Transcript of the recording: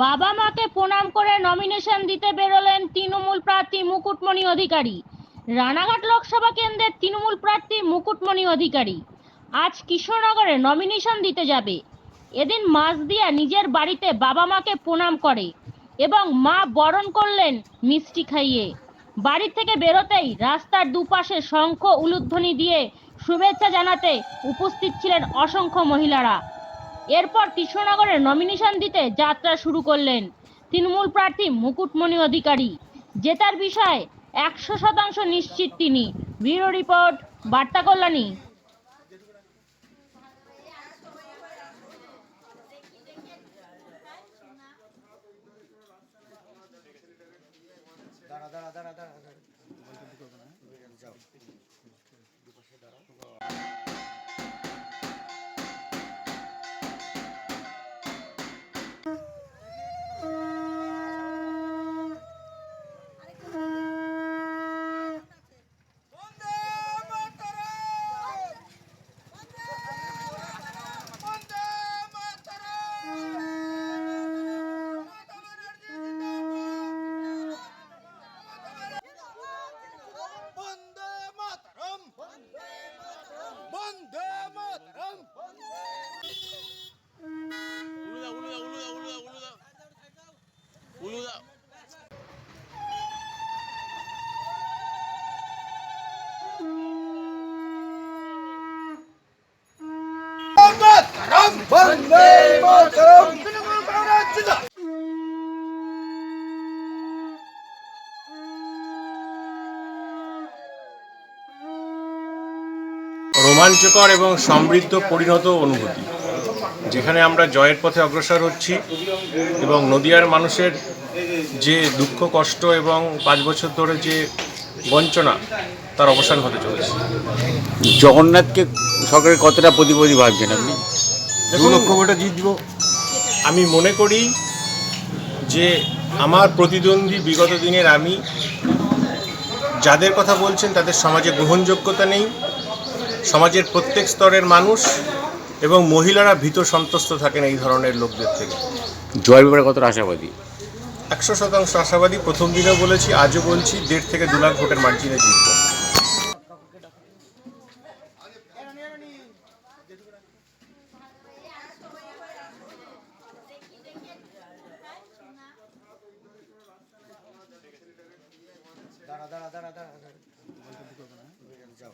বাবা মাকে প্রণাম করে নমিনেশন দিতে বেরোলেন তৃণমূল প্রার্থী মুকুটমণি অধিকারী। রানাঘাট লোকসভা কেন্দ্রের তৃণমূল প্রার্থী মুকুটমণি অধিকারী। আজ কৃষ্ণনগরে নমিনেশন দিতে যাবে। এদিন মাছ দিয়া নিজের বাড়িতে বাবা মাকে প্রণাম করে এবং মা বরণ করলেন মিষ্টি খাইয়ে। বাড়ি থেকে বেরোতেই রাস্তার দুপাশে শঙ্খ উলুধ্বনি দিয়ে শুভেচ্ছা জানাতে উপস্থিত ছিলেন অসংখ্য মহিলারা। এরপর কৃষ্ণনগরে নমিনেশন দিতে যাত্রা শুরু করলেন তৃণমূল প্রার্থী মুকুটমণি অধিকারী। জেতার বিষয়ে একশো শতাংশ নিশ্চিত তিনি। ব্যুরো রিপোর্ট, বার্তা কল্যাণী। দাঁড়া দাঁড়া দাঁড়া দাঁড়া দাঁড়া। যাও বন্দে বন্দে মাতরম। রোমাঞ্চকর এবং সমৃদ্ধ পরিণত অনুভূতি যেখানে আমরা জয়ের পথে অগ্রসর হচ্ছি এবং নদিয়ার মানুষের যে দুঃখ কষ্ট এবং পাঁচ বছর ধরে যে বঞ্চনা তার অবসান হতে চলেছে। জগন্নাথকে সরকারের কতটা প্রতিপদী ভাবছেন আপনি? দু লক্ষ ভোটে জিতব আমি মনে করি যে আমার প্রতিদ্বন্দ্বী বিগত দিনের আমি যাদের কথা বলছেন তাদের সমাজে গ্রহণযোগ্যতা নেই সমাজের প্রত্যেক স্তরের মানুষ এবং মহিলারা ভীত সন্ত্রস্ত থাকেন এই ধরনের লোকদের থেকে। জয়ের ব্যাপারে কতটা আশাবাদী? একশো শতাংশ আশাবাদী। প্রথম দিনেও বলেছি আজও বলছি দেড় থেকে দু লাখ ভোটের মার্জিনে জিতব। দাঁড়া দাঁড়া দাঁড়া দাঁড়া যাও।